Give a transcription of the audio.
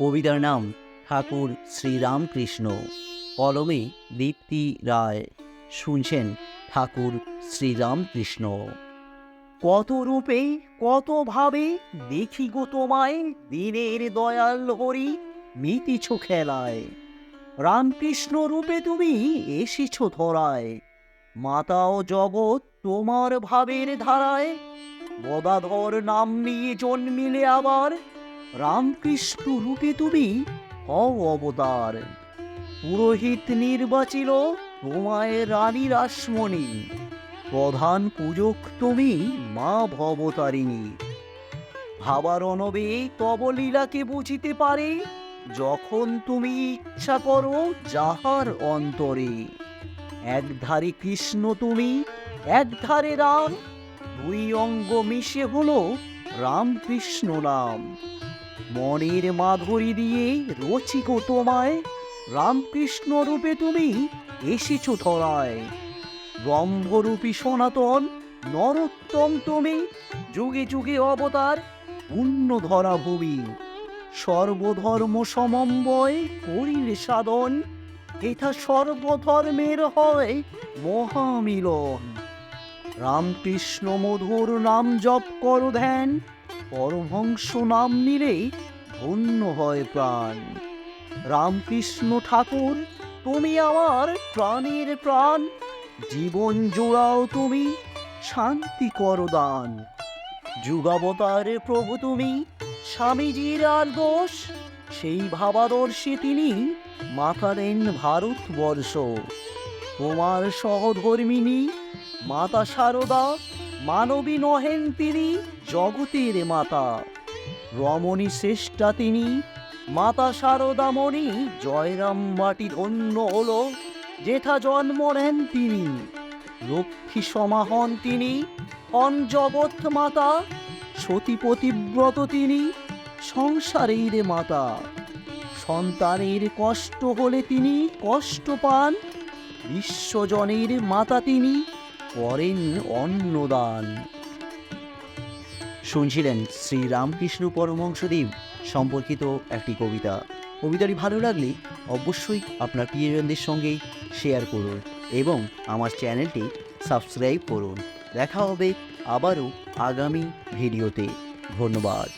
কবিতার নাম ঠাকুর শ্রীরামকৃষ্ণ। কলমে দীপ্তি রায় শুনছেন ঠাকুর শ্রীরামকৃষ্ণ। কত রূপে, কত ভাবে দেখি গো তোমায় দিনের দয়াল হরি মিতিছ খেলায়। রামকৃষ্ণ রূপে তুমি এসেছ ধরায় মাতা ও জগৎ তোমার ভাবের ধারায়। গদাধর নাম নিয়ে জন্মিলে আবার রামকৃষ্ণ রূপে তুমি হও অবতার। পুরোহিত নির্বাচিল তোমায় রানী রাসমণি। প্রধান পূজক তুমি মা ভবতারিণী। ভাবার অনবে তব লীলাকে বুঝিতে পারে, যখন তুমি ইচ্ছা করো যাহার অন্তরে। একধারে কৃষ্ণ তুমি, একধারে রাম, দুই অঙ্গ মিশে হলো রামকৃষ্ণ নাম। মনের মাধুরী দিয়ে রচিক তোমায়। রামকৃষ্ণ রূপে তুমি এসেছ ধরায়। ব্রহ্মরূপী সনাতন, নরোত্তম তুমি যুগে যুগে অবতার পূর্ণ ধরা ভূমি। সর্বধর্ম সমন্বয় করিলে সাধন এটা সর্বধর্মের হয় মহামিলন। রামকৃষ্ণ মধুর নাম জপ কর ধ্যান পরমহংস নাম নিলে ধন্য হয় প্রাণ। রামকৃষ্ণ ঠাকুর, তুমি আমার প্রাণের প্রাণ। জীবন জোড়াও তুমি, শান্তি করো দান। যুগাবতার প্রভু তুমি, স্বামীজির আর দোষ সেই ভাবাদর্শে তিনি মাতারেন ভারতবর্ষ। তোমার সহধর্মিনী, মাতা সারদা, মানবী নহেন তিনি জগতের মাতা। রমণী শ্রেষ্ঠা তিনি, মাতা সারদামণি জয়রাম মাটি ধন্য হলো যেথা জন্ম নেন তিনি। লক্ষ্মী সমাহন তিনি, হন জগৎ মাতা সতী পতিব্রত তিনি, সংসারের মাতা। সন্তানের কষ্ট হলে তিনি কষ্ট পান, বিশ্বজনের মাতা তিনি, করেন অন্নদান। শুনছিলেন শ্রী রামকৃষ্ণ পরমহংসদেব সম্পর্কিত একটি কবিতা। কবিতাটি ভালো লাগলে অবশ্যই আপনার প্রিয়জনদের সঙ্গে শেয়ার করুন এবং আমার চ্যানেলটি সাবস্ক্রাইব করুন। দেখা হবে আবারও আগামী ভিডিওতে ধন্যবাদ।